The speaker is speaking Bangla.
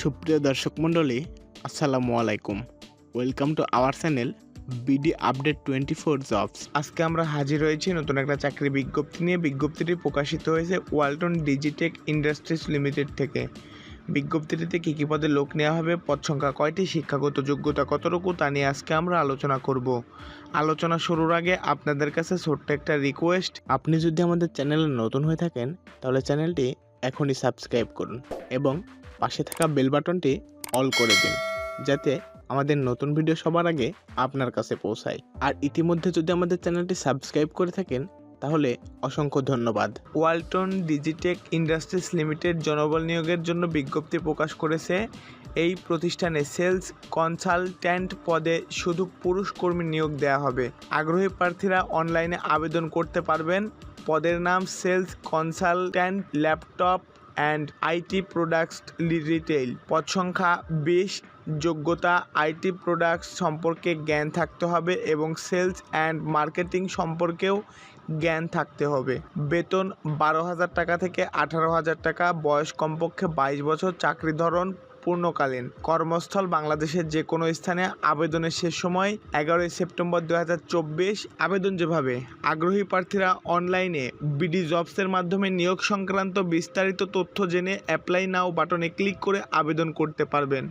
সুপ্রিয় দর্শক মণ্ডলী, আসসালামু আলাইকুম। Welcome to our channel BD update twenty four jobs আজকে আমরা হাজির হয়েছি নতুন একটা চাকরি বিজ্ঞপ্তি নিয়ে। বিজ্ঞপ্তিটি প্রকাশিত হয়েছে ওয়ালটন ডিজিটেক ইন্ডাস্ট্রিজ লিমিটেড থেকে। বিজ্ঞপ্তিটিতে কী কী পদে লোক নেওয়া হবে, পদ সংখ্যা কয়টি, শিক্ষাগত যোগ্যতা কতটুকু, তা নিয়ে আজকে আমরা আলোচনা করব। আলোচনা শুরুর আগে আপনাদের কাছে ছোট্ট একটা রিকোয়েস্ট আপনি যদি আমাদের চ্যানেলে নতুন হয়ে থাকেন, তাহলে চ্যানেলটি এখনই সাবস্ক্রাইব করুন এবং পাশে থাকা বেল বাটনটি অল করে দিন, যাতে আমাদের নতুন ভিডিও সবার আগে আপনার কাছে পৌঁছায়। আর ইতিমধ্যে যদি আমাদের চ্যানেলটি সাবস্ক্রাইব করে থাকেন, তাহলে অসংখ্য ধন্যবাদ। ওয়ালটন ডিজিটেক ইন্ডাস্ট্রিজ লিমিটেড জনবল নিয়োগের জন্য বিজ্ঞপ্তি প্রকাশ করেছে এই প্রতিষ্ঠানে সেলস কনসালট্যান্ট পদে শুধু পুরুষ কর্মী নিয়োগ দেওয়া হবে। আগ্রহী প্রার্থীরা অনলাইনে আবেদন করতে পারবেন। পদের নাম sales consultant, laptop and IT products retail. পদ সংখ্যা বিশ, যোগ্যতা আইটি প্রোডাক্টস সম্পর্কে জ্ঞান থাকতে হবে এবং সেলস অ্যান্ড মার্কেটিং সম্পর্কেও জ্ঞান থাকতে হবে। বেতন বারো হাজার টাকা থেকে আঠারো হাজার টাকা, বয়স কমপক্ষে বাইশ বছর, চাকরি ধরন পূর্ণকালীন। কর্মস্থল বাংলাদেশের যে কোনো স্থানে আবেদনের শেষ সময় এগারোই সেপ্টেম্বর দু হাজার চব্বিশ। আবেদন যেভাবে আগ্রহী প্রার্থীরা অনলাইনে বিডি জবসের মাধ্যমে নিয়োগ সংক্রান্ত বিস্তারিত তথ্য জেনে অ্যাপ্লাই নাও বাটনে ক্লিক করে আবেদন করতে পারবেন।